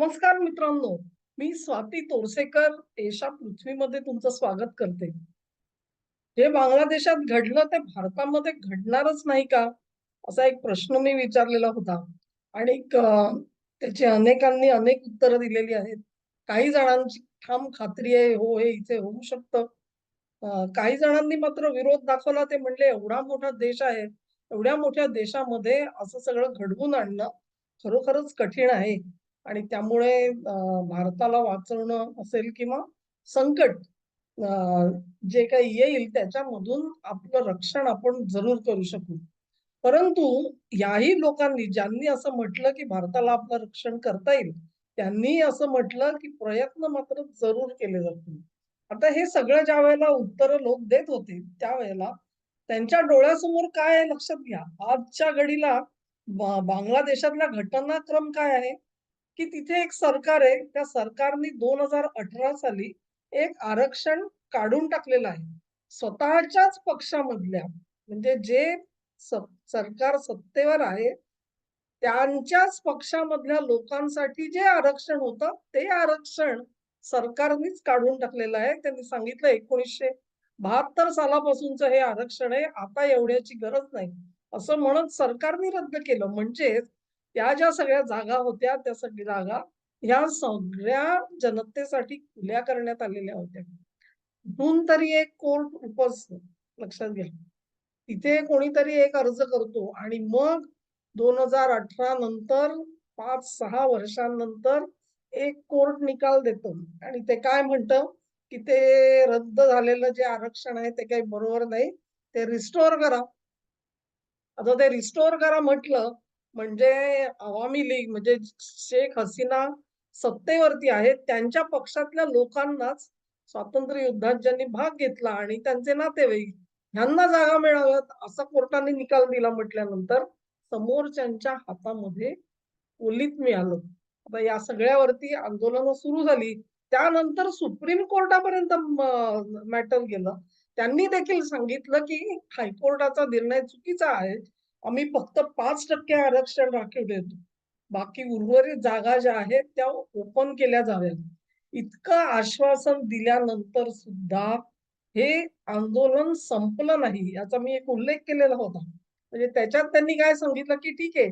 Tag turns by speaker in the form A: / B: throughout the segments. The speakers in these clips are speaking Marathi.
A: नमस्कार मित्रांनो मी स्वाती तोरसेकर एशा पृथ्वीमध्ये तुमचं स्वागत करते. हे बांगलादेशात घडलं ते भारतामध्ये घडणारच नाही का? असा एक प्रश्न मी विचारलेला होता. आणि त्याची अनेकांनी अनेक उत्तरं दिलेली आहेत. काही जणांची ठाम खात्री आहे हो हे इथे होऊ शकतं. काही जणांनी मात्र विरोध दाखवला ते म्हणले एवढा मोठा देश आहे एवढ्या मोठ्या देशामध्ये असं सगळं घडवून आणणं खरोखरच कठीण आहे. आणि त्यामुळे भारताला वाचवणं असेल किंवा संकट जे काही येईल त्याच्यामधून आपलं रक्षण आपण जरूर करू शकू. परंतु याही लोकांनी ज्यांनी असं म्हटलं की भारताला आपलं रक्षण करता येईल त्यांनी असं म्हटलं की प्रयत्न मात्र जरूर केले जातील. आता हे सगळं ज्या वेळेला उत्तर लोक देत होते त्यावेळेला त्यांच्या डोळ्यासमोर काय आहे लक्षात घ्या. आजच्या घडीला बांगलादेशातला घटनाक्रम काय आहे? की तिथे एक सरकार आहे. त्या सरकारने दोन हजार अठरा साली एक आरक्षण काढून टाकलेलं आहे. स्वतःच्याच पक्षामधल्या म्हणजे जे सरकार सत्तेवर आहे त्यांच्याच पक्षामधल्या लोकांसाठी जे आरक्षण होतं ते आरक्षण सरकारनेच काढून टाकलेलं आहे. त्यांनी सांगितलं एकोणीसशे बहात्तर सालापासूनच हे आरक्षण आहे. आता एवढ्याची गरज नाही. असं म्हणत सरकारने रद्द केलं. म्हणजेच त्या ज्या सगळ्या जागा होत्या त्या सगळ्या जागा ह्या सगळ्या जनतेसाठी खुल्या करण्यात आलेल्या होत्या. म्हणून तरी एक कोर्ट उपस्थित लक्षात घ्या. तिथे कोणीतरी एक अर्ज करतो आणि मग दोन हजार अठरा नंतर पाच सहा वर्षांनंतर एक कोर्ट निकाल देतो. आणि ते काय म्हणतं? की ते रद्द झालेलं जे आरक्षण आहे ते काही बरोबर नाही. ते रिस्टोर करा. आता ते रिस्टोर करा म्हटलं म्हणजे आवामी लीग म्हणजे शेख हसीना सत्तेवरती आहेत. त्यांच्या पक्षातल्या लोकांनाच स्वातंत्र्य युद्धात ज्यांनी भाग घेतला आणि त्यांचे नातेवाईक ह्यांना जागा मिळाव्यात असा कोर्टाने निकाल दिला म्हटल्यानंतर समोरच्यांच्या हातामध्ये ओलीत मिळालं. आता या सगळ्यावरती आंदोलनं सुरू झाली. त्यानंतर सुप्रीम कोर्टापर्यंत मॅटर गेलं. त्यांनी देखील सांगितलं की हायकोर्टाचा निर्णय चुकीचा आहे. आम्ही फक्त पाच टक्के आरक्षण राखीव देतो. बाकी उर्वरित जागा ज्या आहेत त्या ओपन केल्या जाव्यात. इतकं आश्वासन दिल्यानंतर सुद्धा हे आंदोलन संपलं नाही याचा मी एक उल्लेख केलेला होता. म्हणजे त्याच्यात त्यांनी काय सांगितलं की ठीक आहे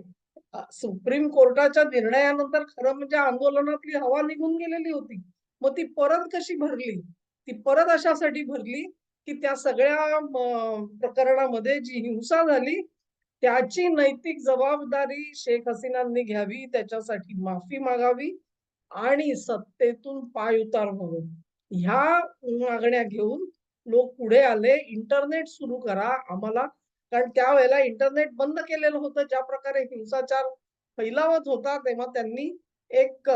A: सुप्रीम कोर्टाच्या निर्णयानंतर खरं म्हणजे आंदोलनातली हवा निघून गेलेली होती. मग ती परत कशी भरली? ती परत अशासाठी भरली की त्या सगळ्या प्रकरणामध्ये जी हिंसा झाली त्याची नैतिक जबाबदारी शेख हसीनांनी घ्यावी त्याच्यासाठी माफी मागावी आणि सत्तेतून पाय उतार म्हणून. ह्या मागण्या घेऊन लोक पुढे आले. इंटरनेट सुरू करा आम्हाला. कारण त्यावेळेला इंटरनेट बंद केलेलं होतं. ज्या प्रकारे हिंसाचार फैलावत होता तेव्हा त्यांनी एक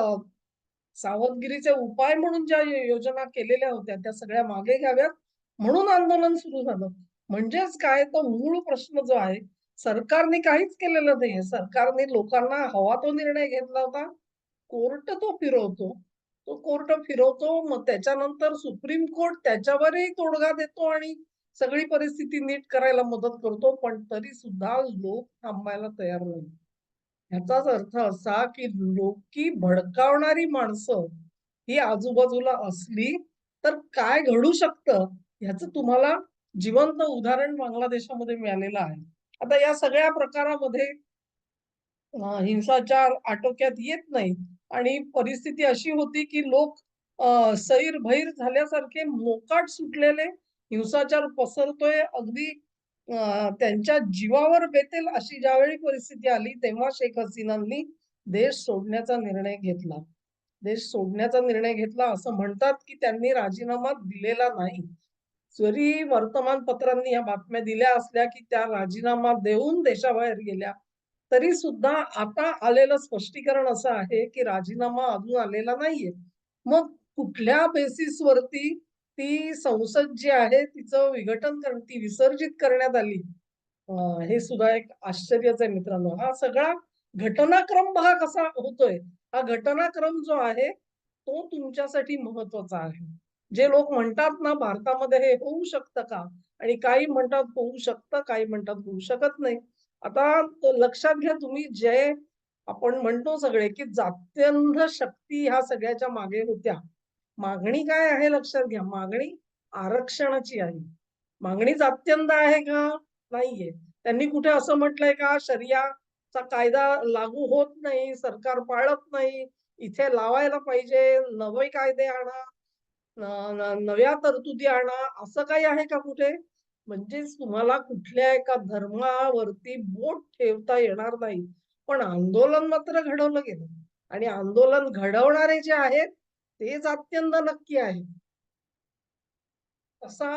A: सावधगिरीचे उपाय म्हणून ज्या योजना केलेल्या होत्या त्या सगळ्या मागे घ्याव्यात. म्हणून आंदोलन सुरू झालं. म्हणजेच काय? तो मूळ प्रश्न जो आहे सरकारने काहीच केलेलं नाहीये. सरकारने लोकांना हवा तो निर्णय घेतला होता. कोर्ट तो फिरवतो. तो कोर्ट फिरवतो मग त्याच्यानंतर सुप्रीम कोर्ट त्याच्यावरही तोडगा देतो आणि सगळी परिस्थिती नीट करायला मदत करतो पण तरी सुद्धा लोक थांबायला तयार नाही ह्याचाच अर्थ असा की लोकी भडकावणारी माणसं ही आजूबाजूला असली तर काय घडू शकतं? ह्याचं तुम्हाला जिवंत उदाहरण बांगलादेशामध्ये मिळालेलं आहे. आता या सगळ्या प्रकारामध्ये हिंसाचार आटोक्यात येत नाही आणि परिस्थिती अशी होती की लोक सैर भैर झाल्यासारखे मोकाट सुटलेले हिंसाचार पसरतोय अगदी त्यांच्या जीवावर बेतेल अशी ज्यावेळी परिस्थिती आली तेव्हा शेख हसीनांनी देश सोडण्याचा निर्णय घेतला. देश सोडण्याचा निर्णय घेतला असं म्हणतात की त्यांनी राजीनामा दिलेला नाही. जरी वर्तमानपत्रांनी या बातम्या दिल्या असल्या की त्या राजीनामा देऊन देशाबाहेर गेल्या. तरी सुद्धा आता आलेलं स्पष्टीकरण असं आहे की राजीनामा अजून आलेला नाहीये. मग कुठल्या बेसिसवरती ती संसद जी आहे तिचं विघटन कर ती विसर्जित करण्यात आली? हे सुद्धा एक आश्चर्यच आहे मित्रांनो. हा सगळा घटनाक्रम पहा कसा होतोय. हा घटनाक्रम जो आहे तो तुमच्यासाठी महत्त्वाचा आहे. जे लोक म्हणतात ना भारतामध्ये हे होऊ शकतं का? आणि काही म्हणतात होऊ शकतं काही म्हणतात होऊ शकत नाही. आता लक्षात घ्या तुम्ही जे आपण म्हणतो सगळे की जात्यंध शक्ती ह्या सगळ्याच्या मागे होत्या. मागणी काय आहे लक्षात घ्या. मागणी आरक्षणाची आहे. मागणी जात्यंध आहे का? नाहीये. त्यांनी कुठे असं म्हटलंय का? शर्याचा कायदा लागू होत नाही सरकार पाळत नाही. इथे लावायला पाहिजे. नवे कायदे आणा. नव्या तरतुदी आणा असं काही आहे का कुठे? म्हणजेच तुम्हाला कुठल्या एका धर्मावरती बोट ठेवता येणार नाही. पण आंदोलन मात्र घडवलं गेलं. आणि आंदोलन घडवणारे जे आहेत तेच अत्यंत नक्की आहे. असा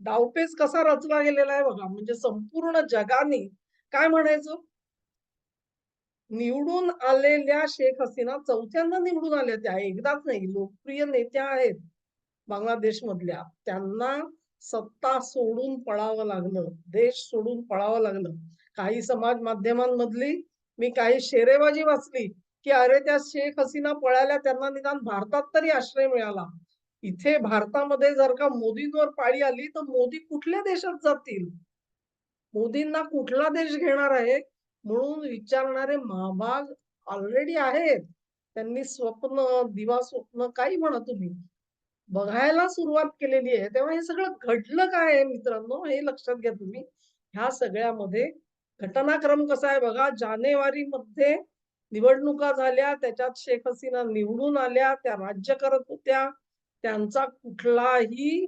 A: डावपेच कसा रचला गेलेला आहे बघा. म्हणजे संपूर्ण जगाने काय म्हणायचं? निवडून आलेल्या शेख हसीना चौथ्यांदा निवडून आल्या त्या. एकदाच नाही लोकप्रिय नेत्या आहेत. बांगलादेश मधल्या त्यांना सत्ता सोडून पळावं लागलं देश सोडून पळावं लागलं. काही समाज माध्यमांमधली मी काही शेरेबाजी वाचली की अरे त्या शेख हसीना पळाल्या त्यांना निदान भारतात तरी आश्रय मिळाला. इथे भारतामध्ये जर का मोदींवर पाळी आली तर मोदी कुठल्या देशात जातील? मोदींना कुठला देश घेणार आहे? म्हणून विचारणारे महाभाग ऑलरेडी आहेत. त्यांनी स्वप्न दिवा स्वप्न काही म्हणा तुम्ही. बघायला सुरुवात केलेली आहे तेव्हा हे सगळं घडलं काय आहे मित्रांनो? हे लक्षात घ्या तुम्ही. ह्या सगळ्यामध्ये घटनाक्रम कसा आहे बघा. जानेवारी मध्ये निवडणुका झाल्या त्याच्यात शेख हसीना निवडून आल्या त्या राज्य करत होत्या. त्यांचा कुठलाही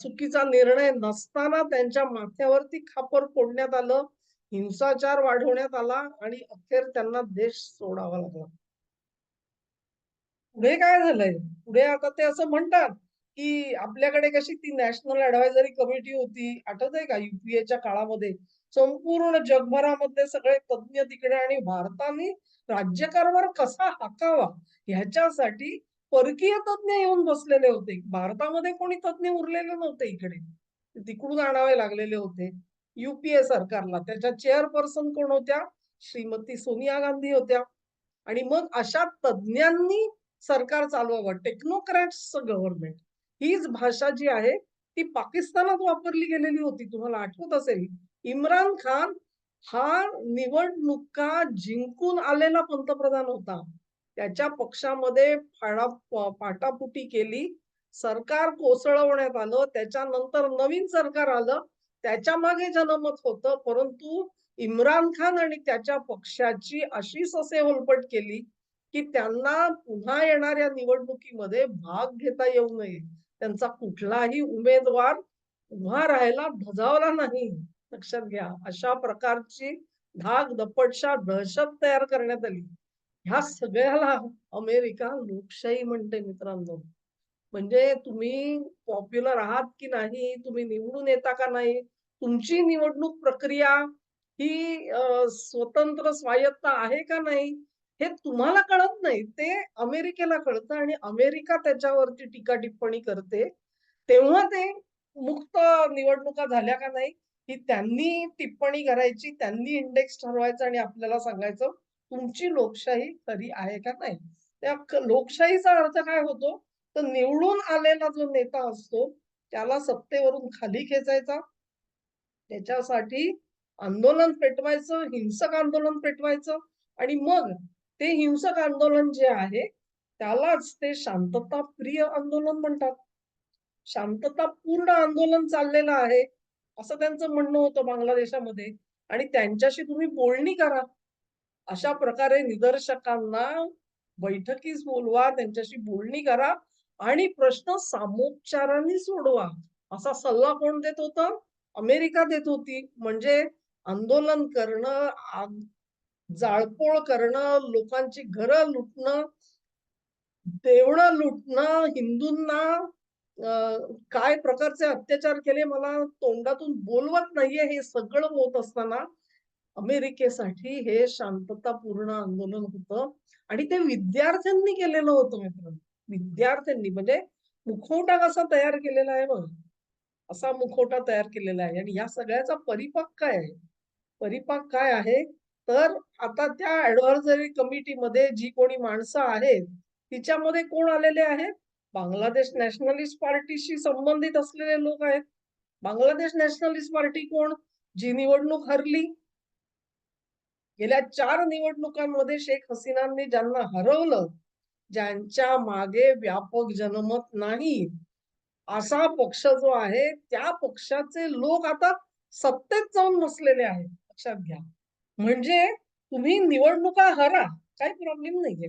A: चुकीचा निर्णय नसताना त्यांच्या माथ्यावरती खापर फोडण्यात आलं हिंसाचार वाढवण्यात आला आणि अखेर त्यांना देश सोडावा लागला. पुढे काय झालंय? पुढे आता ते असं म्हणतात की आपल्याकडे कशी ती नॅशनल ऍडवायझरी कमिटी होती आठवत आहे का युपीएच्या काळामध्ये संपूर्ण जगभरामध्ये सगळे तज्ज्ञ तिकडे आणि भारताने राज्यकारभार कसा हाकावा ह्याच्यासाठी परकीय तज्ज्ञ येऊन बसलेले होते. भारतामध्ये कोणी तज्ज्ञ उरलेले नव्हते इकडे. तिकडून आणावे लागलेले होते. युपीए सरकारला. त्याच्या चेअरपर्सन कोण होत्या? श्रीमती सोनिया गांधी होत्या. आणि मग अशा तज्ज्ञांनी सरकार चालवावं टेक्नोक्रॅट्स गव्हर्नमेंट हीच भाषा जी आहे ती पाकिस्तानात वापरली गेलेली होती तुम्हाला आठवत असेल. इम्रान खान हा निवडणुका जिंकून आलेला पंतप्रधान होता. त्याच्या पक्षामध्ये फाडा पाटापुटी केली. सरकार कोसळवण्यात आलं. त्याच्यानंतर नवीन सरकार आलं. त्याच्यामागे जनमत होतं. परंतु इम्रान खान आणि त्याच्या पक्षाची अशी ससे होलपट केली. की त्यांना पुन्हा येणाऱ्या निवडणुकीमध्ये भाग घेता येऊ नये. त्यांचा कुठलाही उमेदवार उभा राहायला धजावला नाही. लक्षात घ्या अशा प्रकारची धाक दपटशा दहशत तयार करण्यात आली. ह्या सगळ्याला अमेरिका लोकशाही म्हणते मित्रांनो. म्हणजे तुम्ही पॉप्युलर आहात की नाही तुम्ही निवडून येता का नाही तुमची निवडणूक प्रक्रिया ही स्वतंत्र स्वायत्त आहे का नाही हे तुम्हाला कळत नाही ते अमेरिकेला कळतं आणि अमेरिका त्याच्यावरती टीका टिप्पणी करते. तेव्हा ते मुक्त निवडणुका झाल्या का नाही ही त्यांनी टिप्पणी करायची त्यांनी इंडेक्स ठरवायचा आणि आपल्याला सांगायचं तुमची लोकशाही तरी आहे का नाही? त्या लोकशाहीचा अर्थ काय होतो? तर निवडून आलेला जो नेता असतो त्याला सत्तेवरून खाली खेचायचा. त्याच्यासाठी आंदोलन पेटवायचं हिंसक आंदोलन पेटवायचं आणि मग ते हिंसक आंदोलन जे आहे त्यालाच ते शांतता प्रिय आंदोलन म्हणतात. शांतता पूर्ण आंदोलन चाललेलं आहे असं त्यांचं म्हणणं होतं बांगलादेशामध्ये. आणि त्यांच्याशी तुम्ही बोलणी करा. अशा प्रकारे निदर्शकांना बैठकीस बोलवा त्यांच्याशी बोलणी करा आणि प्रश्न सामोपचाराने सोडवा. असा सल्ला कोण देत होता? अमेरिका देत होती. म्हणजे आंदोलन करणं जाळपोळ करणं लोकांची घरं लुटणं देवळं लुटणं हिंदूंना काय प्रकारचे अत्याचार केले मला तोंडातून बोलवत नाहीये हे सगळं होत असताना अमेरिकेसाठी हे शांततापूर्ण आंदोलन होतं. आणि ते विद्यार्थ्यांनी केलेलं होतं मित्र विद्यार्थ्यांनी म्हणजे मुखवटा कसा तयार केलेला आहे बघ. असा मुखवटा तयार केलेला आहे. आणि या सगळ्याचा परिपाक काय आहे? परिपाक काय आहे? तर आता त्या ऍडव्हायझरी कमिटीमध्ये जी कोणी माणसं आहेत तिच्यामध्ये कोण आलेले आहेत? बांगलादेश नॅशनलिस्ट पार्टीशी संबंधित असलेले लोक आहेत. बांगलादेश नॅशनलिस्ट पार्टी कोण? जी निवडणूक हरली. गेल्या चार निवडणुकांमध्ये शेख हसीनांनी ज्यांना हरवलं ज्यांच्या मागे व्यापक जनमत नाही असा पक्ष जो आहे त्या पक्षाचे लोक आता सत्तेत जाऊन बसलेले आहेत. लक्षात घ्या. म्हणजे तुम्ही निवडणुका हरा काही प्रॉब्लेम नाहीये.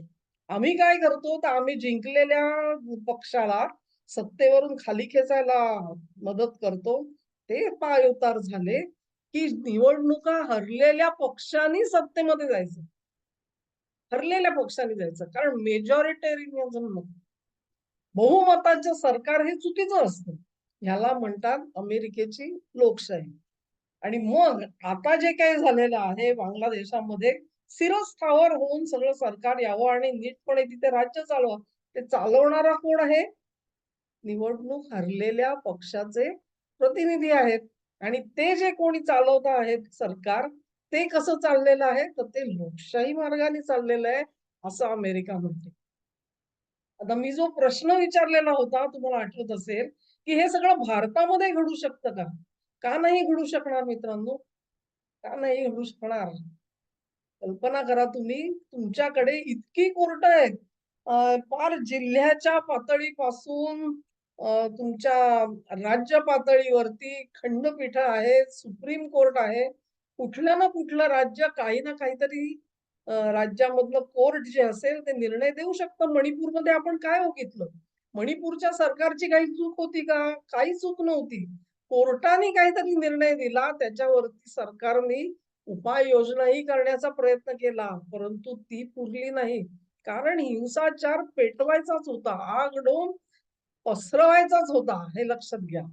A: आम्ही काय करतो तर आम्ही जिंकलेल्या पक्षाला सत्तेवरून खाली खेचायला मदत करतो. ते पाय उतार झाले की निवडणुका हरलेल्या पक्षांनी सत्तेमध्ये जायचं. हरलेल्या पक्षांनी जायचं. कारण मेजॉरिटेरियनिझम बहुमताचं सरकार हे चुकीचं असतं. ह्याला म्हणतात अमेरिकेची लोकशाही. आणि मग आता जे काही झालेलं आहे बांगलादेशामध्ये शिरस्थावर होऊन सगळं सरकार यावं आणि नीटपणे तिथे राज्य चालवा ते चालवणारा कोण आहे? निवडणूक हरलेल्या पक्षाचे प्रतिनिधी आहेत. आणि ते जे कोणी चालवत आहेत सरकार ते कसं चाललेलं आहे? तर ते लोकशाही मार्गाने चाललेलं आहे असं अमेरिका म्हणते. आता मी जो प्रश्न विचारलेला होता तुम्हाला आठवत असेल की हे सगळं भारतामध्ये घडू शकतं का? का नाही घडू शकणार मित्रांनो? का नाही घडू शकणार? कल्पना करा तुम्ही तुमच्याकडे इतकी कोर्ट आहेत. फार जिल्ह्याच्या पातळीपासून तुमच्या राज्य पातळीवरती खंडपीठ आहे सुप्रीम कोर्ट आहे. कुठलं ना कुठलं राज्य काही ना काहीतरी राज्यामधलं कोर्ट जे असेल ते निर्णय देऊ शकतं. मणिपूरमध्ये आपण काय हो बघितलं मणिपूरच्या सरकारची काही चूक होती का? काही चूक नव्हती. कोर्टाने काहीतरी निर्णय दिला त्याच्यावरती सरकारने उपाययोजनाही करण्याचा प्रयत्न केला परंतु ती पुरली नाही. कारण हिंसाचार पेटवायचाच होता आगडोम पसरवायचाच होता हे लक्षात घ्या.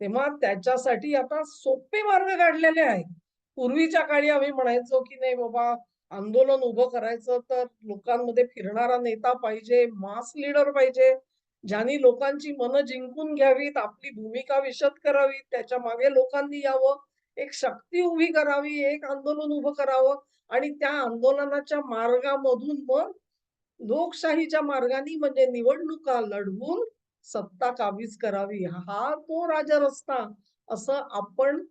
A: तेव्हा त्याच्यासाठी आता सोपे मार्ग काढलेले आहेत. पूर्वीच्या काळी आम्ही म्हणायचो की नाही बाबा आंदोलन उभं करायचं तर लोकांमध्ये फिरणारा नेता पाहिजे मास लीडर पाहिजे. ज्यांनी लोकांची मनं जिंकून घ्यावीत आपली भूमिका विशद करावी त्याच्यामागे लोकांनी यावं. एक शक्ती उभी करावी एक आंदोलन उभं करावं आणि त्या आंदोलनाच्या मार्गामधून मग लोकशाहीच्या मार्गाने म्हणजे निवडणुका लढवून सत्ता काबीज करावी. हा तो राजा रस्ता असं आपण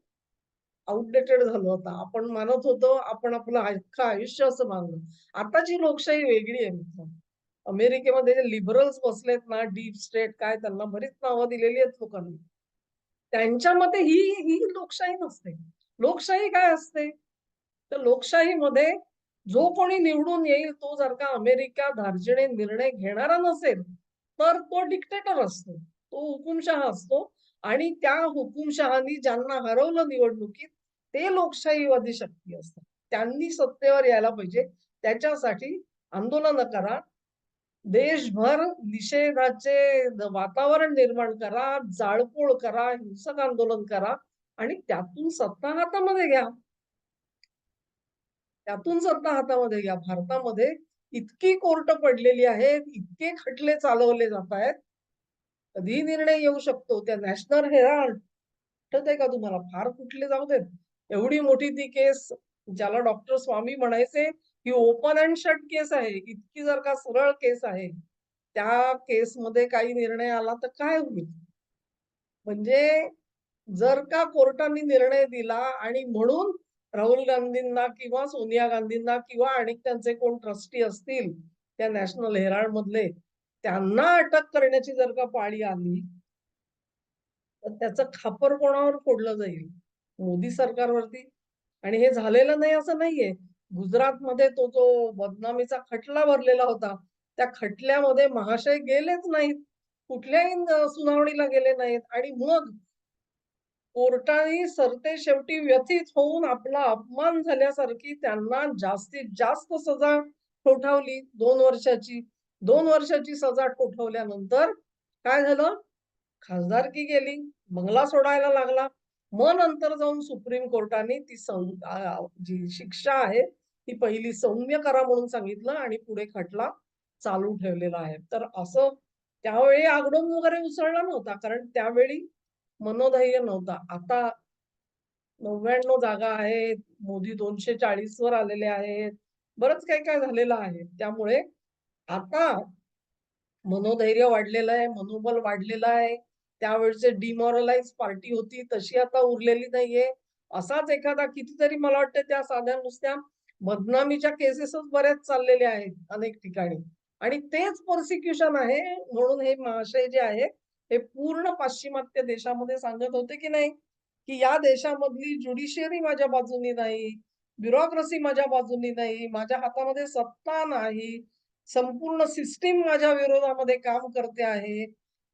A: आउटडेटेड झालो होता आपण मानत होतो आपण आपलं अख्खं आयुष्य असं मानलं. आताची लोकशाही वेगळी आहे मित्र अमेरिकेमध्ये जे लिबरल्स बसलेत ना डीप स्टेट काय त्यांना बरीच नावं दिलेली आहेत लोकांनी. त्यांच्या मते ही ही लोकशाही नसते. लोकशाही काय असते? तर लोकशाहीमध्ये जो कोणी निवडून येईल तो जर का अमेरिका धार्जिणे निर्णय घेणारा नसेल तर तो डिक्टेटर असतो. तो हुकुमशहा असतो. आणि त्या हुकुमशहानी ज्यांना हरवलं निवडणुकीत ते लोकशाहीवादी शक्ती असतात. त्यांनी सत्तेवर यायला पाहिजे. त्याच्यासाठी आंदोलन करा. देशभर निषेधाचे वातावरण निर्माण करा जाळपोळ करा हिंसक आंदोलन करा आणि त्यातून सत्ता हातामध्ये घ्या. त्यातून सत्ता हातामध्ये घ्या. भारतामध्ये इतकी कोर्ट पडलेली आहेत इतके खटले चालवले जात आहेत. कधी निर्णय येऊ शकतो. त्या नॅशनल हेराल्ड आठवत आहे का तुम्हाला? फार कुठले जाऊ देत. एवढी मोठी ती केस ज्याला डॉक्टर स्वामी म्हणायचे ही ओपन अँड शट केस आहे इतकी जर का सरळ केस आहे त्या केसमध्ये काही निर्णय आला तर काय होईल? म्हणजे जर का कोर्टाने निर्णय दिला आणि म्हणून राहुल गांधींना किंवा सोनिया गांधींना किंवा आणि त्यांचे कोण ट्रस्टी असतील त्या नॅशनल हेराल्ड मधले त्यांना अटक करण्याची जर का पाळी आली तर त्याचं खापर कोणावर फोडलं जाईल? मोदी सरकारवरती? आणि हे झालेलं नाही असं नाहीये. गुजरातमध्ये तो जो बदनामीचा खटला भरलेला होता त्या खटल्यामध्ये महाशय गेलेच नाहीत. कुठल्याही सुनावणीला गेले नाहीत. आणि मग कोर्टाने सरते शेवटी व्यथित होऊन आपला अपमान झाल्यासारखी त्यांना जास्तीत जास्त सजा ठोठावली दोन वर्षाची. दोन वर्षाची सजा ठोठवल्यानंतर काय झालं? खासदारकी गेली बंगला सोडायला लागला. मग नंतर जाऊन सुप्रीम कोर्टाने ती जी शिक्षा आहे ती पहिली सौम्य करा म्हणून सांगितलं आणि पुढे खटला चालू ठेवलेला आहे. तर असं त्यावेळी आगडून वगैरे उसळला नव्हता कारण त्यावेळी मनोधैर्य नव्हता. आता नव्याण्णव जागा आहेत मोदी दोनशे चाळीस वर आलेले आहेत बरंच काय काय झालेलं आहे. त्यामुळे आता मनोधैर्य वाढलेलं आहे मनोबल वाढलेलं आहे. त्यावेळचे डिमॉरलाइज पार्टी होती तशी आता उरलेली नाहीये. असाच एखादा कितीतरी मला वाटतं त्या साध्या नुसत्या बदनामीच्या केसेसच बऱ्याच चाललेल्या आहेत अनेक ठिकाणी. आणि तेच प्रोसिक्युशन आहे म्हणून हे महाशय जे आहेत हे पूर्ण पाश्चिमात्य देशामध्ये सांगत होते की नाही? की या देशामधली ज्युडिशियरी माझ्या बाजूनी नाही ब्युरोक्रेसी माझ्या बाजूनी नाही माझ्या हातामध्ये सत्ता नाही संपूर्ण सिस्टीम माझ्या विरोधामध्ये काम करते आहे.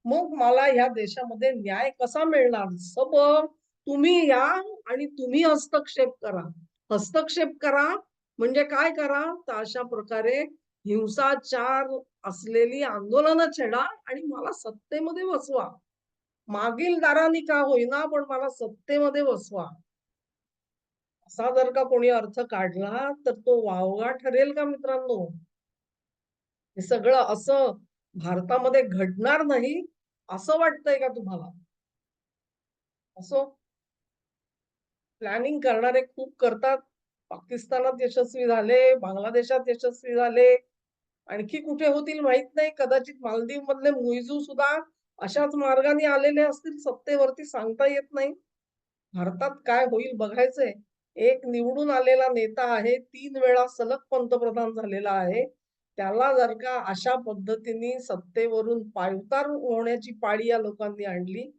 A: मग मला या देशामध्ये न्याय कसा मिळणार? सब तुम्ही या आणि तुम्ही हस्तक्षेप करा. हस्तक्षेप करा म्हणजे काय करा? तर अशा प्रकारे हिंसाचार असलेली आंदोलनं छेडा आणि मला सत्तेमध्ये बसवा. मागील दाराने का होईना पण मला सत्तेमध्ये बसवा. असा जर का कोणी अर्थ काढला तर तो वावगा ठरेल का मित्रांनो? हे सगळं असं भारतामध्ये घडणार नाही असं वाटतंय का तुम्हाला? असो प्लॅनिंग करणारे खूप करतात. पाकिस्तानात यशस्वी झाले बांगलादेशात यशस्वी झाले. आणखी कुठे होतील माहीत नाही. कदाचित मालदीव मधले मुईजू सुद्धा अशाच मार्गाने आलेले असतील सत्तेवरती सांगता येत नाही. भारतात काय होईल बघायचंय. एक निवडून आलेला नेता आहे तीन वेळा सलग पंतप्रधान झालेला आहे. त्याला जर का अशा पद्धतीने सत्तेवरून पायउतार होण्याची पाळी या लोकांनी आणली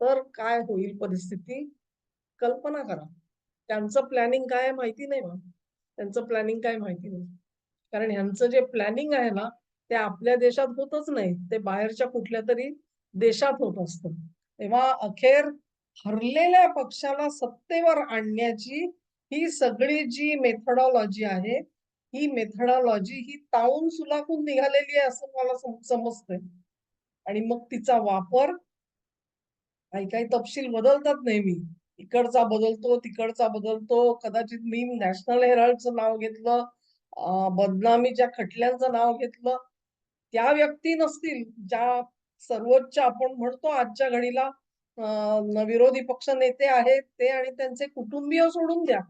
A: तर काय होईल परिस्थिती? कल्पना करा. त्यांचं प्लॅनिंग काय आहे माहिती नाही मग. त्यांचं प्लॅनिंग काय माहिती नाही. कारण ह्यांचं जे प्लॅनिंग आहे ना ते आपल्या देशात होतच नाही. ते बाहेरच्या कुठल्या तरी देशात होत असतं. तेव्हा अखेर हरलेल्या पक्षाला सत्तेवर आणण्याची ही सगळी जी मेथडॉलॉजी आहे ही मेथडॉलॉजी ही ताऊन सुलाखून निघालेली आहे असं मला समजतंय. आणि मग तिचा वापर काही काही तपशील बदलतात नेहमी. इकडचा बदलतो तिकडचा बदलतो. कदाचित मी नॅशनल हेराल्डचं नाव घेतलं बदनामीच्या खटल्यांचं नाव घेतलं. त्या व्यक्ती नसतील ज्या सर्वोच्च आपण म्हणतो आजच्या घडीला विरोधी पक्ष नेते आहेत ते आणि त्यांचे कुटुंबीय सोडून द्या.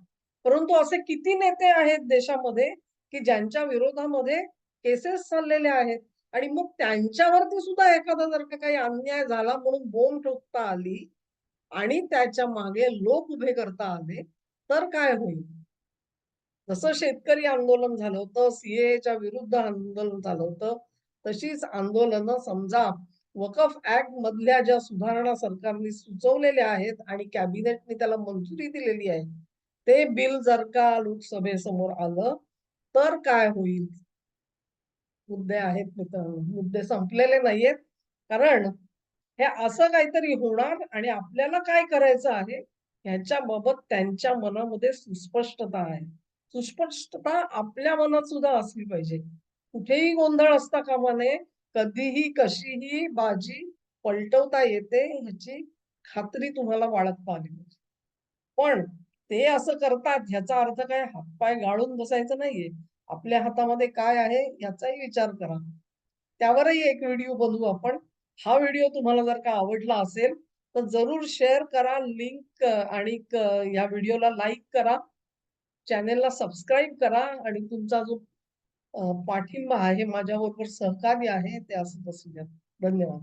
A: परंतु असे किती नेते आहेत देशामध्ये की ज्यांच्या विरोधामध्ये केसेस चाललेले आहेत? आणि मग त्यांच्यावरती सुद्धा एखादा जर का काही अन्याय झाला म्हणून बोंब ठोकता आली आणि त्याच्यामागे लोक उभे करता आले तर काय होईल? जसं शेतकरी आंदोलन झालं होतं सीएच्या विरुद्ध आंदोलन झालं होतं तशीच आंदोलनं समजा वकफ ऍक्ट मधल्या ज्या सुधारणा सरकारने सुचवलेल्या आहेत आणि कॅबिनेटने त्याला मंजुरी दिलेली आहे ते बिल जर का लोकसभेसमोर आलं तर काय होईल? मुद्दे आहेत मित्र मुद्दे संपलेले नाहीयेत. कारण हे असं काहीतरी होणार आणि आपल्याला काय करायचं आहे? ह्याच्या बाबत त्यांच्या मनामध्ये सुस्पष्टता आहे. सुस्पष्टता आपल्या मनात सुद्धा असली पाहिजे. कुठेही गोंधळ असता कामा नये. कधीही कशीही बाजी पलटवता येते ह्याची खात्री तुम्हाला बाळगता आली पाहिजे. पण ते असं करतात ह्याचा अर्थ काय? हातपाय गाळून बसायचं नाहीये. आपल्या हातामध्ये काय आहे याचाही विचार करा. त्यावरही एक व्हिडिओ बनवू आपण. हा व्हिडिओ तुम्हाला जर का आवडला असेल तर जरूर शेअर करा लिंक आणि या व्हिडिओला लाईक करा. चॅनेलला सबस्क्राईब करा आणि तुमचा जो पाठिंबा आहे माझ्याबरोबर सहकार्य आहे ते असं असू द्या धन्यवाद.